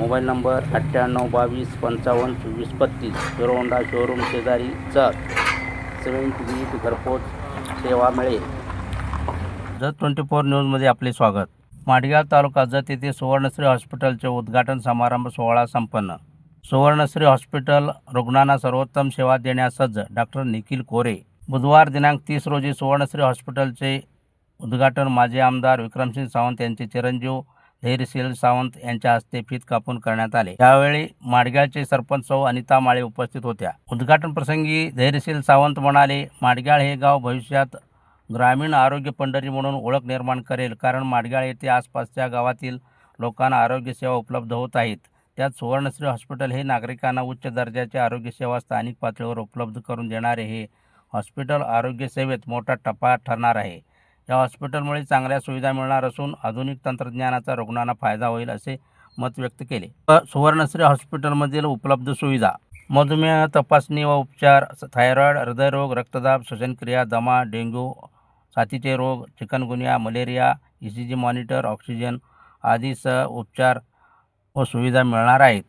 Mobile number अठ्ठ्याण्णव बावीस पंचावन्न चोवीस बत्तीस हिरो होंडा शोरूम शेजारी चक सिमेंट वीज घरपोच सेवा मिळेल. जत ट्वेंटी फोर न्यूजमध्ये आपले स्वागत. माडगाव तालुका जत येथे सुवर्णश्री हॉस्पिटलचे उद्घाटन समारंभ सोहळा संपन्न. सुवर्णश्री हॉस्पिटल रुग्णांना सर्वोत्तम सेवा देण्यास सज्ज डॉक्टर निखिल कोरे. बुधवार दिनांक तीस रोजी सुवर्णश्री हॉस्पिटलचे उद्घाटन माजी आमदार विक्रमसिंग सावंत यांचे चिरंजीव धैर्यशील सावंत यांच्या हस्ते फीत कापून करण्यात आले. यावेळी माडग्याळचे सरपंच सौ अनिता माळे उपस्थित होत्या. उद्घाटन प्रसंगी धैर्यशील सावंत म्हणाले माडग्याळ हे गाव भविष्यात ग्रामीण आरोग्य पंढरी म्हणून ओळख निर्माण करेल कारण माडगाळ येथे आसपासच्या गावातील लोकांना आरोग्यसेवा उपलब्ध होत आहेत. त्यात सुवर्णश्री हॉस्पिटल हे नागरिकांना उच्च दर्जाची आरोग्यसेवा स्थानिक पातळीवर उपलब्ध करून देणारे हे हॉस्पिटल आरोग्यसेवेत मोठा टप्पा ठरणार आहे. या हॉस्पिटलमुळे चांगल्या सुविधा मिळणार असून आधुनिक तंत्रज्ञानाचा रुग्णांना फायदा होईल असे मत व्यक्त केले. सुवर्णश्री हॉस्पिटलमधील उपलब्ध सुविधा. मधुमेह तपासणी व उपचार थायरॉईड हृदयरोग रक्तदाब श्वसनक्रिया दमा डेंग्यू साथीचे रोग chikungunya malaria E C G monitor oxygen आदीसह उपचार व सुविधा मिळणार आहेत.